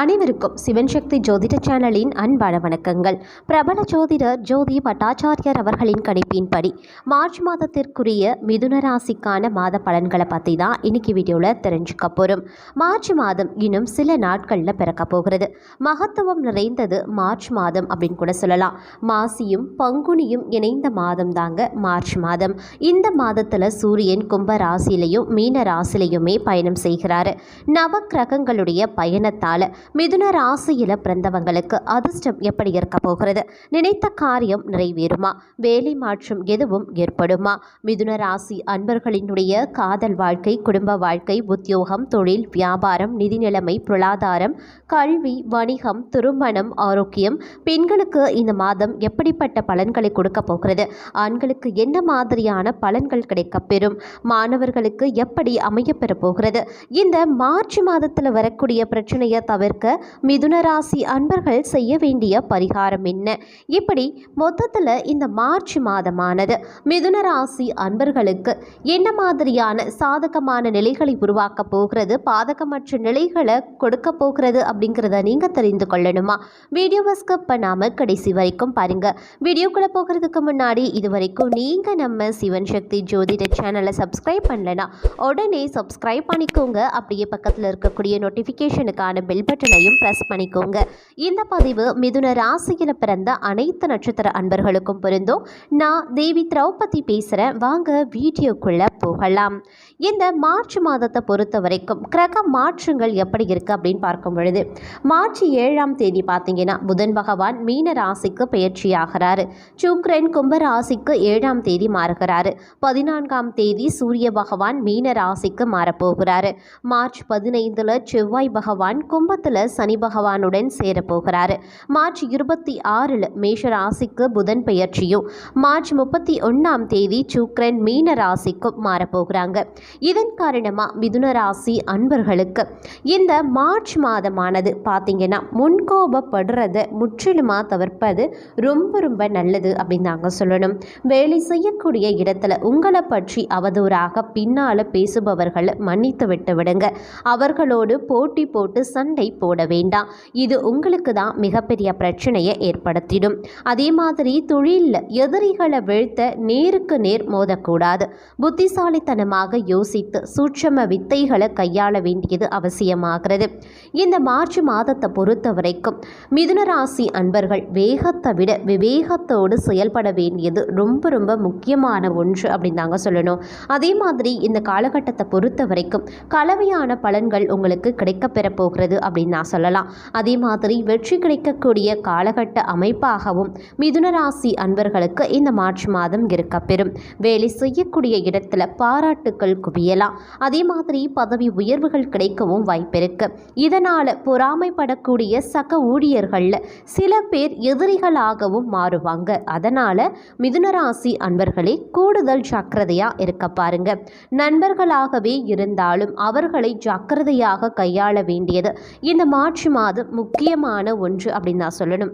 அனைவருக்கும் சிவன் சக்தி ஜோதிட சேனலின் அன்பான வணக்கங்கள். பிரபல ஜோதிடர் ஜோதி பட்டாச்சாரியர் அவர்களின் கணிப்பின்படி மார்ச் மாதத்திற்குரிய மிதுன ராசிக்கான மாத பலன்களை பற்றி தான் இன்னைக்கு வீடியோவில் தெரிஞ்சுக்க போகிறோம் மார்ச் மாதம் இன்னும் சில நாட்களில் பிறக்க போகிறது. மகத்துவம் நிறைந்தது மார்ச் மாதம் அப்படின்னு கூட சொல்லலாம். மாசியும் பங்குனியும் இணைந்த மாதம் தாங்க மார்ச் மாதம். இந்த மாதத்தில் சூரியன் கும்ப ராசியிலையும் மீன ராசிலையுமே பயணம் செய்கிறாரு. நவக்கிரகங்களுடைய பயணத்தால் மிதுன ராசியில் பிறந்தவங்களுக்கு அதிர்ஷ்டம் எப்படி இருக்க போகிறது? நினைத்த காரியம் நிறைவேறுமா? வேலை மாற்றம் எதுவும் ஏற்படுமா? மிதுன ராசி அன்பர்களினுடைய காதல் வாழ்க்கை குடும்ப வாழ்க்கை உத்தியோகம் தொழில் வியாபாரம் நிதி நிலைமை பொருளாதாரம் கல்வி வணிகம் திருமணம் ஆரோக்கியம் பெண்களுக்கு இந்த மாதம் எப்படிப்பட்ட பலன்களை கொடுக்க போகிறது? ஆண்களுக்கு என்ன மாதிரியான பலன்கள் கிடைக்கப்பெறும் மாணவர்களுக்கு எப்படி அமையப்பெறப் போகிறது? இந்த மார்ச் மாதத்தில் வரக்கூடிய பிரச்சனையை தவிர்க்க மிதுன ராசி அன்பர்கள் செய்ய வேண்டிய பரிகாரம் என்ன? இப்படி மொத்தத்தில் இந்த மார்ச் மாதமானது மிதுன ராசி அன்பர்களுக்கு என்ன மாதிரியான சாதகமான நிலைகளை உருவாக்க போகிறது பாதகமற்ற நிலைகளை கொடுக்க போகிறது அப்படிங்கிறத நீங்கள் தெரிந்து கொள்ளணுமா? வீடியோவை ஸ்கிப் பண்ணாமல் கடைசி வரைக்கும் பாருங்கள் வீடியோக்குள்ளே போகிறதுக்கு முன்னாடி இது வரைக்கும் நீங்கள் நம்ம சிவன் சக்தி ஜோதிட சேனலை சப்ஸ்கிரைப் பண்ணலனா உடனே சப்ஸ்கிரைப் பண்ணிக்கோங்க. அப்படியே பக்கத்தில் இருக்கக்கூடிய நோட்டிஃபிகேஷனுக்கான பெல் பட்டனையும் ப்ரெஸ் பண்ணிக்கோங்க. இந்த பதிவு மிதுன ராசியில் பிறந்த அனைத்து நட்சத்திர அன்பர்களுக்கும் பொருந்தும். நான் தேவி திரௌபதி பேசுகிறேன் வாங்க வீடியோக்குள்ளே போகலாம். இந்த மார்ச் மாதத்தை பொறுத்த வரைக்கும் கிரக மாற்றங்கள் எப்படி இருக்குது அப்படின்னு பார்க்கும் பொழுது மார்ச் ஏழாம் தேதி பார்த்தீங்கன்னா புதன் பகவான் மீன ராசிக்கு பயிற்சியாகிறாரு. சுக்ரன் கும்ப ராசிக்கு ஏழாம் தேதி மாறுகிறாரு. பதினான்காம் தேதி சூரிய பகவான் மீன ராசிக்கு மாறப்போகிறாரு. மார்ச் பதினைந்தில் செவ்வாய் பகவான் கும்பத்தில் சனி பகவானுடன் சேரப்போகிறாரு. மார்ச் இருபத்தி ஆறில் மேஷ ராசிக்கு புதன் பெயர்ச்சியும் மார்ச் முப்பத்தி ஒன்றாம் தேதி சுக்ரன் மீன ராசிக்கும் மாறப்போகிறாங்க. இதன் காரணமாக மிதுன ராசி அன்பர்களுக்கு இந்த மார்ச் மாதமானது பார்த்தீங்கன்னா முன்கோபப்படுறத முற்றிலுமாக தவிர்ப்பது ரொம்ப ரொம்ப நல்லது அப்படின்னு நாங்கள் சொல்லணும். வேலை செய்யக்கூடிய இடத்துல உங்களை பற்றி அவதூறாக பின்னால் பேசுபவர்களை மன்னித்து விட்டு விடுங்க. அவர்களோடு போட்டி போட்டு சண்டை போட வேண்டாம். இது உங்களுக்கு தான் மிகப்பெரிய பிரச்சனையை ஏற்படுத்திடும். அதே மாதிரி தொழிலில் எதிரிகளை வீழ்த்த நேருக்கு நேர் மோதக்கூடாது. புத்திசாலித்தனமாக யோசித்து சூட்சம வித்தைகளை கையாள வேண்டியது அவசியமாகிறது. இந்த மார்ச் மாதத்தை பொறுத்த வரைக்கும் மிதுனராசி அன்பர்கள் வேகத்தை விட விவேகத்தோடு செயல்பட வேண்டியது ரொம்ப ரொம்ப முக்கியமான ஒன்று அப்படின்னு தாங்க சொல்லணும். அதே மாதிரி இந்த காலகட்டத்தை பொறுத்த வரைக்கும் கலவையான பலன்கள் உங்களுக்கு கிடைக்கப்பெற போகிறது அப்படின்னு நான் சொல்லலாம். அதே மாதிரி வெற்றி கிடைக்கக்கூடிய காலகட்ட அமைப்பாகவும் மிதுன ராசி அன்பர்களுக்கு இந்த மார்ச் மாதம் இருக்கப்பெறும். வேலை செய்யக்கூடிய இடத்துல பாராட்டுக்கள் குவியலாம். அதே மாதிரி பதவி உயர்வுகள் கிடைக்கவும் வாய்ப்பிருக்கு. இதனால் பொறாமைப்படக்கூடிய சக ஊழியர்களில் சில பேர் எதிரிகளாகவும் மாறுவாங்க. அதனால் மிதுனராசி அன்பர்களே கூடுதல் ஜாக்கிரதையாக இருக்க பாருங்க. நண்பர்களாகவே இருந்தாலும் அவர்களை ஜாக்கிரதையாக கையாள வேண்டியது இந்த இந்த மார்ச் மாதம் முக்கியமான ஒன்று அப்படின்னு நான் சொல்லணும்.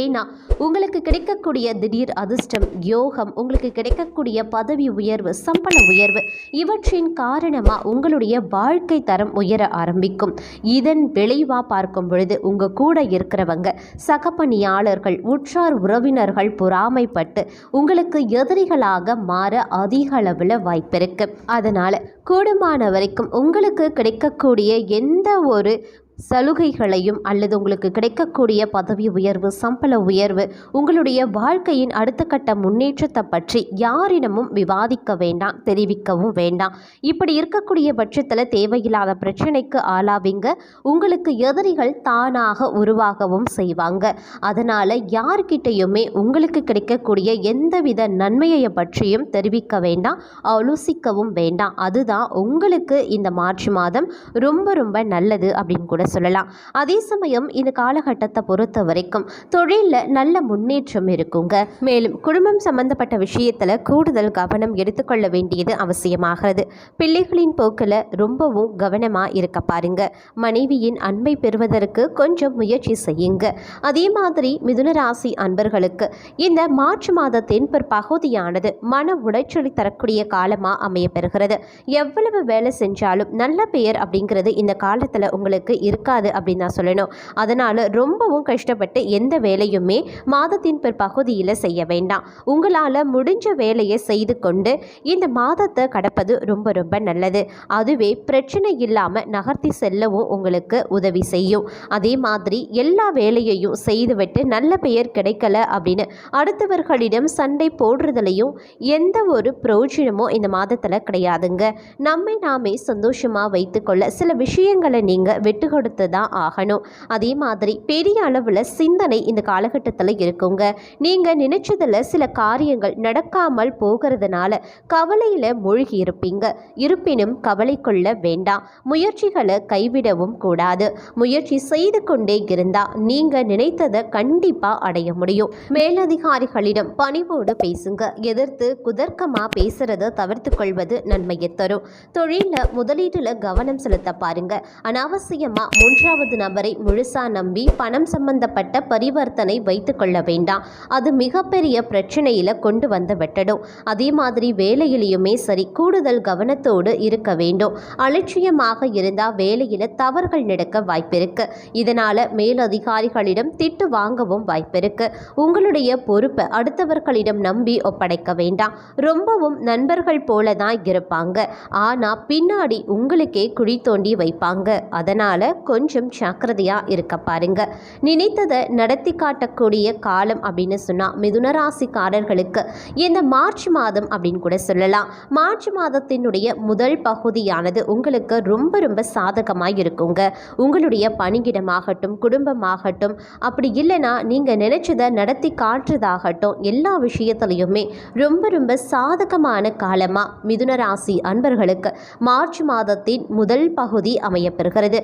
ஏன்னா உங்களுக்கு கிடைக்கக்கூடிய திடீர் அதிர்ஷ்டம் யோகம் உங்களுக்கு கிடைக்கக்கூடிய பதவி உயர்வு சம்பள உயர்வு இவற்றின் காரணமாக உங்களுடைய வாழ்க்கை தரம் உயர ஆரம்பிக்கும். இதன் விளைவாக பார்க்கும் பொழுது உங்கள் கூட இருக்கிறவங்க சகப்பணியாளர்கள் உற்றார் உறவினர்கள் பொறாமைப்பட்டு உங்களுக்கு எதிரிகளாக மாற அதிக அளவில் வாய்ப்பிருக்கு. அதனால் கூடுமான வரைக்கும் உங்களுக்கு கிடைக்கக்கூடிய எந்த ஒரு சலுகைகளையும் அல்லது உங்களுக்கு கிடைக்கக்கூடிய பதவி உயர்வு சம்பள உயர்வு உங்களுடைய வாழ்க்கையின் அடுத்த கட்ட முன்னேற்றத்தை பற்றி யாரிடமும் விவாதிக்க வேண்டாம் தெரிவிக்கவும் வேண்டாம். இப்படி இருக்கக்கூடிய பட்சத்தில் தேவையில்லாத பிரச்சனைக்கு ஆளாவீங்க. உங்களுக்கு எதிரிகள் தானாக உருவாகவும் செய்வாங்க. அதனால் யார்கிட்டையுமே உங்களுக்கு கிடைக்கக்கூடிய எந்தவித நன்மையை பற்றியும் தெரிவிக்க வேண்டாம் ஆலோசிக்கவும் வேண்டாம். அதுதான் உங்களுக்கு இந்த மார்ச் மாதம் ரொம்ப ரொம்ப நல்லது அப்படின்னு கூட சொல்லலாம். அதே சமயம் இந்த காலகட்டத்தை பொறுத்த வரைக்கும் தொழிலில் நல்ல முன்னேற்றம் இருக்குங்க. மேலும் குடும்பம் சம்பந்தப்பட்ட விஷயத்தில் கூடுதல் கவனம் எடுத்துக்கொள்ள வேண்டியது அவசியமாகிறது. பிள்ளைகளின் போக்கில் ரொம்பவும் கவனமாக இருக்க பாருங்க. மனைவியின் அன்பை பெறுவதற்கு கொஞ்சம் முயற்சி செய்யுங்க. அதே மாதிரி மிதுன ராசி அன்பர்களுக்கு இந்த மார்ச் மாதத்தின் பிற்பகுதியானது மன உளைச்சலை தரக்கூடிய காலமாக அமைய பெறுகிறது. எவ்வளவு வேலை செஞ்சாலும் நல்ல பெயர் அப்படிங்கிறது இந்த காலத்தில் உங்களுக்கு இருக்காது அப்படின்னு தான் சொல்லணும். அதனால் ரொம்பவும் கஷ்டப்பட்டு எந்த வேலையுமே மாதத்தின் பிற்பகுதியில் செய்ய வேண்டாம். உங்களால் முடிஞ்ச வேலையை செய்து கொண்டு இந்த மாதத்தை கடப்பது ரொம்ப ரொம்ப நல்லது. அதுவே பிரச்சனை இல்லாமல் நகர்த்தி செல்லவும் உங்களுக்கு உதவி செய்யும். அதே மாதிரி எல்லா வேலையையும் செய்துவிட்டு நல்ல பெயர் கிடைக்கல அப்படின்னு அடுத்தவர்களிடம் சண்டை போடுறதுலையும் எந்த ஒரு பிரயோஜனமும் இந்த மாதத்தில் கிடையாதுங்க. நம்மை நாமே சந்தோஷமாக வைத்துக்கொள்ள சில விஷயங்களை நீங்கள் விட்டு கொடுத்து தான் ஆகணும். அதே மாதிரி பெரிய அளவில் சிந்தனை இந்த காலகட்டத்தில் இருக்குங்க. நீங்கள் நினைச்சதில் சில காரியங்கள் நடக்காமல் போகிறதுனால கவலையில் மூழ்கி இருப்பீங்க. இருப்பினும் கவலை கொள்ள வேண்டாம். முயற்சிகளை கைவிடவும் கூடாது. முயற்சி செய்து கொண்டே இருந்தால் நீங்கள் நினைத்ததை கண்டிப்பாக அடைய முடியும். மேலதிகாரிகளிடம் பணிவோடு பேசுங்க. எதிர்த்து குதர்க்கமாக பேசுறதை தவிர்த்து கொள்வது நன்மையை தரும். தொழிலில் முதலீட்டில் கவனம் செலுத்த பாருங்க. அனாவசியமாக மூன்றாவது நபரை முழுசா நம்பி பணம் சம்பந்தப்பட்ட பரிவர்த்தனை வைத்து கொள்ள வேண்டாம். அது மிகப்பெரிய பிரச்சனையில கொண்டு வந்து விட்டடும். அதே மாதிரி வேலையிலையுமே சரி கூடுதல் கவனத்தோடு இருக்க வேண்டும். அலட்சியமாக இருந்தால் வேலையில் தவறுகள் நடக்க வாய்ப்பிருக்கு. இதனால் மேலதிகாரிகளிடம் திட்டு வாங்கவும் வாய்ப்பிருக்கு. உங்களுடைய பொறுப்பை அடுத்தவர்களிடம் நம்பி ஒப்படைக்க வேண்டாம். ரொம்பவும் நண்பர்கள் போல தான் இருப்பாங்க. ஆனால் பின்னாடி உங்களுக்கே குழி தோண்டி வைப்பாங்க. அதனால் கொஞ்சம் ஜாக்கிரதையாக இருக்க பாருங்க. நினைத்ததை நடத்தி காட்டக்கூடிய காலம் அப்படின்னு சொன்னால் மிதுனராசிக்காரர்களுக்கு இந்த மார்ச் மாதம் அப்படின்னு கூட சொல்லலாம். மார்ச் மாதத்தினுடைய முதல் பகுதியானது உங்களுக்கு ரொம்ப ரொம்ப சாதகமாக இருக்குங்க. உங்களுடைய பணியிடமாகட்டும் குடும்பமாகட்டும் அப்படி இல்லைன்னா நீங்கள் நினைச்சதை நடத்தி காட்டுறதாகட்டும் எல்லா விஷயத்துலையுமே ரொம்ப ரொம்ப சாதகமான காலமாக மிதுன ராசி அன்பர்களுக்கு மார்ச் மாதத்தின் முதல் பகுதி அமையப்பெறுகிறது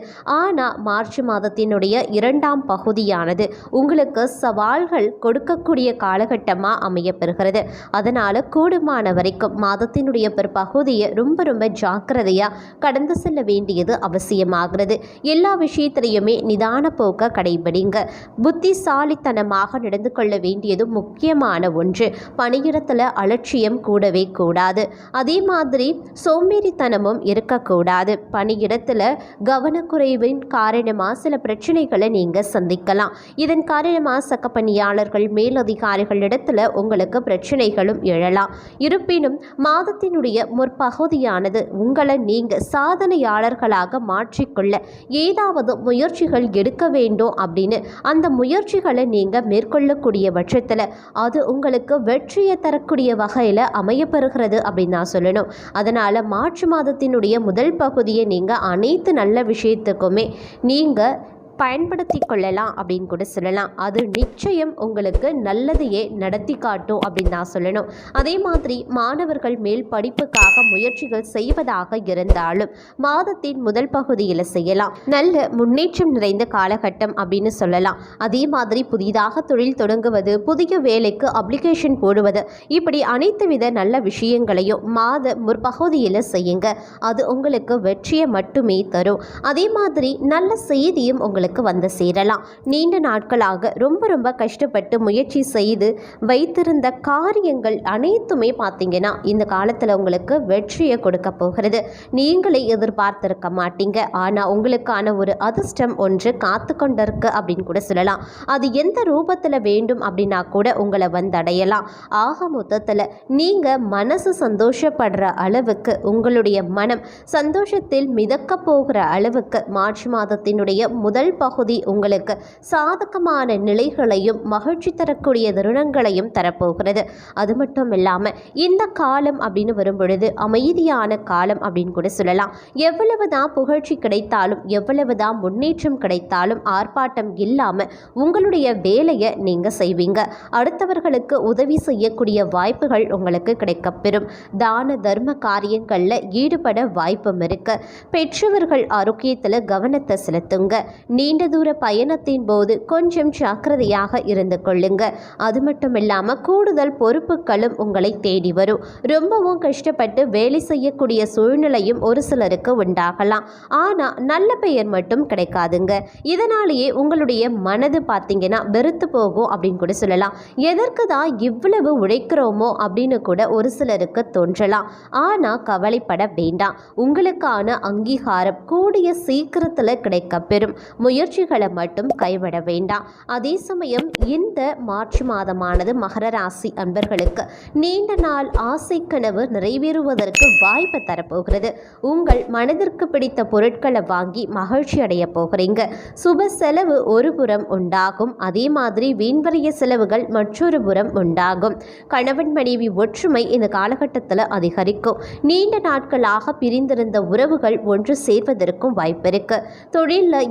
ஆனால் மார்ச் மாதத்தினுடைய இரண்டாம் பகுதியானது உங்களுக்கு சவால்கள் கொடுக்கக்கூடிய காலகட்டமாக அமையப்பெறுகிறது. அதனால் கூடுமான வரைக்கும் மாதத்தினுடைய பிற்பகுதியை ரொம்ப ரொம்ப ஜாக்கிரதையாக கடந்து செல்ல வேண்டியது அவசியமாகிறது. எல்லா விஷயத்திலையுமே நிதான போக்க கடைபிடிங்க. புத்திசாலித்தனமாக நடந்து கொள்ள வேண்டியது முக்கியமான ஒன்று. பணியிடத்தில் அலட்சியம் கூடவே கூடாது. அதே மாதிரி சோம்பேறித்தனமும் இருக்கக்கூடாது. பணியிடத்தில் கவனக்குறைவின் காரணமாக சில பிரச்சனைகளை நீங்கள் சந்திக்கலாம். இதன் காரணமாக சக்க பணியாளர்கள் மேலதிகாரிகளிடத்தில் உங்களுக்கு பிரச்சனைகளும் எழலாம். இருப்பினும் மாதத்தினுடைய முற்பகுதியானது உங்களை நீங்கள் சாதனையாளர்களாக மாற்றிக்கொள்ள ஏதாவது முயற்சிகள் எடுக்க வேண்டும் அப்படின்னு அந்த முயற்சிகளை நீங்கள் மேற்கொள்ளக்கூடிய பட்சத்தில் அது உங்களுக்கு வெற்றியை தரக்கூடிய வகையில் அமையப்பெறுகிறது அப்படின்னு நான் சொல்லணும். அதனால் மார்ச் மாதத்தினுடைய முதல் பகுதியை நீங்கள் அனைத்து நல்ல விஷயத்துக்குமே நீங்கள் பயன்படுத்தி கொள்ளலாம் அப்படின்னு கூட சொல்லலாம். அது நிச்சயம் உங்களுக்கு நல்லதையே நடத்தி காட்டும் அப்படின்னு நான் சொல்லணும். அதே மாதிரி மாணவர்கள் மேல் படிப்புக்காக முயற்சிகள் செய்வதாக இருந்தாலும் மாதத்தின் முதல் பகுதியில் செய்யலாம். நல்ல முன்னேற்றம் நிறைந்த காலகட்டம் அப்படின்னு சொல்லலாம். அதே மாதிரி புதிதாக தொழில் தொடங்குவது புதிய வேலைக்கு அப்ளிகேஷன் போடுவது இப்படி அனைத்து வித நல்ல விஷயங்களையும் மாத முற்பகுதியில் செய்யுங்க. அது உங்களுக்கு வெற்றியை மட்டுமே தரும். அதே மாதிரி நல்ல செய்தியும் உங்களுக்கு வந்து சேரலாம். நீண்ட நாட்களாக ரொம்ப ரொம்ப கஷ்டப்பட்டு முயற்சி செய்து வைத்திருந்த காரியங்கள் அனைத்துமே பார்த்தீங்கன்னா இந்த காலத்தில் உங்களுக்கு வெற்றியை கொடுக்க போகிறது. நீங்களே எதிர்பார்த்திருக்க மாட்டீங்க. ஆனால் உங்களுக்கான ஒரு அதிர்ஷ்டம் ஒன்று காத்து கொண்டிருக்கு அப்படின்னு கூட சொல்லலாம். அது எந்த ரூபத்தில் வேண்டும் அப்படின்னா கூட உங்களை வந்தடையலாம் ஆக மொத்தத்தில் நீங்கள் மனசு சந்தோஷப்படுற அளவுக்கு உங்களுடைய மனம் சந்தோஷத்தில் மிதக்க போகிற அளவுக்கு மார்ச் மாதத்தினுடைய முதல் பகுதி உங்களுக்கு சாதகமான நிலைகளையும் மகிழ்ச்சி தரக்கூடிய தருணங்களையும் தரப்போகிறது. அது மட்டும் இல்லாமல் இந்த காலம் அப்படின்னு வரும்பொழுது அமைதியான காலம் அப்படின்னு கூட சொல்லலாம். எவ்வளவு தான் புகழ்ச்சி கிடைத்தாலும் எவ்வளவு தான் முன்னேற்றம் கிடைத்தாலும் ஆர்ப்பாட்டம் இல்லாமல் உங்களுடைய வேலையை நீங்கள் செய்வீங்க. அடுத்தவர்களுக்கு உதவி செய்யக்கூடிய வாய்ப்புகள் உங்களுக்கு கிடைக்கப்பெறும். தான தர்ம காரியங்களில் ஈடுபட வாய்ப்பும் இருக்கு. பெற்றவர்கள் ஆரோக்கியத்தில் கவனத்தை செலுத்துங்க. நீ நீண்ட தூர பயணத்தின் போது கொஞ்சம் ஜாக்கிரதையாக இருந்து கொள்ளுங்க. அது மட்டும் இல்லாமல் கூடுதல் பொறுப்புகளும் உங்களை தேடி வரும். ரொம்பவும் கஷ்டப்பட்டு வேலை செய்யக்கூடிய சூழ்நிலையும் ஒரு சிலருக்கு உண்டாகலாம். ஆனால் நல்ல பெயர் மட்டும் கிடைக்காதுங்க. இதனாலேயே உங்களுடைய மனது பார்த்தீங்கன்னா வெறுத்து போகும் அப்படின்னு கூட சொல்லலாம். எதற்கு தான் இவ்வளவு உழைக்கிறோமோ அப்படின்னு கூட ஒரு சிலருக்கு தோன்றலாம். ஆனால் கவலைப்பட வேண்டாம். உங்களுக்கான அங்கீகாரம் கூடிய சீக்கிரத்தில் கிடைக்கப்பெறும். முயற்சிகளை மட்டும் கைவிட வேண்டாம். அதே சமயம் இந்த மார்ச் மாதமானது மகர ராசி அன்பர்களுக்கு நீண்ட நாள் ஆசை கனவு நிறைவேறுவதற்கு வாய்ப்பு தரப்போகிறது. உங்கள் மனதிற்கு பிடித்த பொருட்களை வாங்கி மகிழ்ச்சி அடைய போகிறீங்க. சுப செலவு ஒரு புறம் உண்டாகும். அதே மாதிரி வீண்வரிய செலவுகள் மற்றொரு புறம் உண்டாகும். கணவன் மனைவி ஒற்றுமை இந்த காலகட்டத்தில் அதிகரிக்கும். நீண்ட நாட்களாக பிரிந்திருந்த உறவுகள் ஒன்று சேர்வதற்கும் வாய்ப்பு இருக்கு. தொழிலில்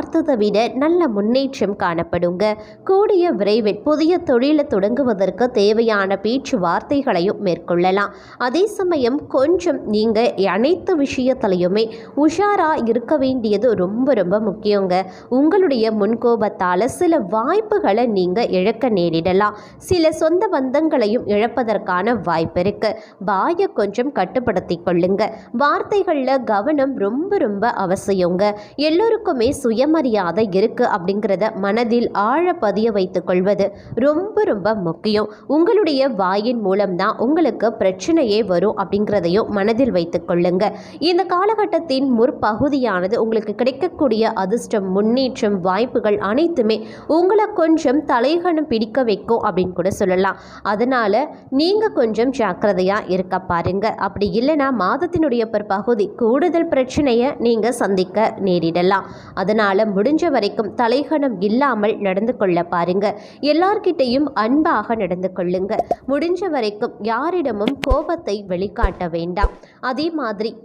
பார்த்ததை விட நல்ல முன்னேற்றம் காணப்படுங்க. கூடிய விரைவில் புதிய தொழிலை தொடங்குவதற்கு தேவையான பேச்சுவார்த்தைகளையும் மேற்கொள்ளலாம். அதே சமயம் கொஞ்சம் நீங்கள் அனைத்து விஷயத்திலையுமே உஷாராக இருக்க வேண்டியது ரொம்ப ரொம்ப முக்கியங்க. உங்களுடைய முன்கோபத்தால் சில வாய்ப்புகளை நீங்கள் இழக்க நேரிடலாம். சில சொந்த பந்தங்களையும் இழப்பதற்கான வாய்ப்பு இருக்கு. வாயை கொஞ்சம் கட்டுப்படுத்தி கொள்ளுங்க. வார்த்தைகளில் கவனம் ரொம்ப ரொம்ப அவசியங்க. எல்லோருக்குமே சுயம் சுயமரியாதை இருக்கு அப்படிங்கிறத மனதில் ஆழ பதிய வைத்துக் கொள்வது ரொம்ப ரொம்ப முக்கியம். உங்களுடைய வாயின் மூலம்தான் உங்களுக்கு பிரச்சனையே வரும் அப்படிங்கிறதையும் மனதில் வைத்துக் கொள்ளுங்க. இந்த காலகட்டத்தின் முற்பகுதியானது உங்களுக்கு கிடைக்கக்கூடிய அதிர்ஷ்டம் முன்னேற்றம் வாய்ப்புகள் அனைத்துமே உங்களை கொஞ்சம் தலைகணம் பிடிக்க வைக்கும் அப்படின்னு கூட சொல்லலாம். அதனால் நீங்கள் கொஞ்சம் ஜாக்கிரதையாக இருக்க பாருங்க. அப்படி இல்லைன்னா மாதத்தினுடைய பிற்பகுதி கூடுதல் பிரச்சனையை நீங்கள் சந்திக்க நேரிடலாம். அதனால் முடிஞ்ச வரைக்கும் தலைகணம் இல்லாமல் நடந்து கொள்ள பாருங்க. எல்லார்கிட்டையும் அன்பாக நடந்து கொள்ளுங்க. முடிஞ்ச வரைக்கும் யாரிடமும் கோபத்தை வெளிக்காட்ட வேண்டாம். அதே மாதிரி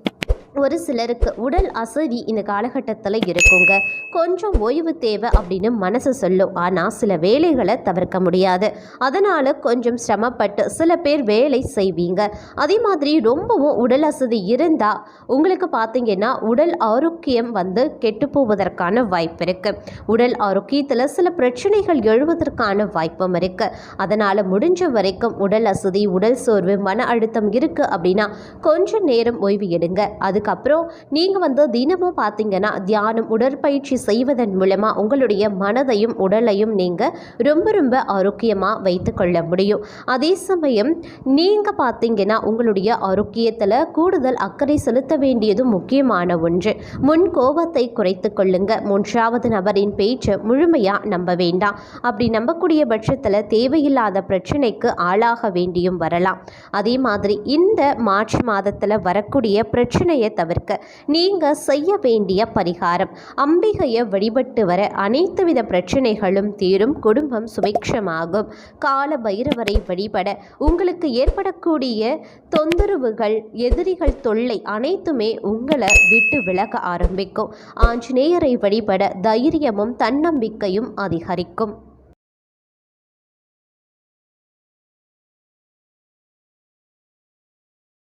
ஒரு சிலருக்கு உடல் அசதி இந்த காலகட்டத்தில் இருக்குங்க. கொஞ்சம் ஓய்வு தேவை அப்படின்னு மனசு சொல்லும். ஆனால் சில வேலைகளை தவிர்க்க முடியாது. அதனால் கொஞ்சம் சிரமப்பட்டு சில பேர் வேலை செய்வீங்க. அதே மாதிரி ரொம்பவும் உடல் அசதி இருந்தால் உங்களுக்கு பார்த்தீங்கன்னா உடல் ஆரோக்கியம் வந்து கெட்டு போவதற்கான வாய்ப்பு இருக்குது உடல் ஆரோக்கியத்தில் சில பிரச்சனைகள் எழுவதற்கான வாய்ப்பும் இருக்குது அதனால் முடிஞ்ச வரைக்கும் உடல் அசதி உடல் சோர்வு மன அழுத்தம் இருக்குது அப்படின்னா கொஞ்சம் நேரம் ஓய்வு எடுங்க. அதுக்கப்புறம் நீங்கள் வந்து தினமும் பார்த்தீங்கன்னா தியானம் உடற்பயிற்சி செய்வதன் மூலமாக உங்களுடைய மனதையும் உடலையும் நீங்கள் ரொம்ப ரொம்ப ஆரோக்கியமாக வைத்துக்கொள்ள முடியும். அதே சமயம் நீங்கள் பார்த்தீங்கன்னா உங்களுடைய ஆரோக்கியத்தில் கூடுதல் அக்கறை செலுத்த வேண்டியது முக்கியமான ஒன்று. முன் கோபத்தை குறைத்து கொள்ளுங்க. மூன்றாவது நபரின் பேச்சை முழுமையாக நம்ப வேண்டாம். அப்படி நம்பக்கூடிய பட்சத்தில் தேவையில்லாத பிரச்சனைக்கு ஆளாக வேண்டியும் வரலாம். அதே மாதிரி இந்த மார்ச் மாதத்தில் வரக்கூடிய பிரச்சனையை தவிர்க்க நீங்கள் செய்ய வேண்டிய பரிகாரம். அம்பிகையை வழிபட்டு வர அனைத்து வித பிரச்சனைகளும் தீரும். குடும்பம் சுபிக்ஷமாகும். கால பைரவரை வழிபட உங்களுக்கு ஏற்படக்கூடிய தொந்தரவுகள் எதிரிகள் தொல்லை அனைத்துமே உங்களை விட்டு விலக ஆரம்பிக்கும். ஆஞ்சநேயரை வழிபட தைரியமும் தன்னம்பிக்கையும் அதிகரிக்கும்.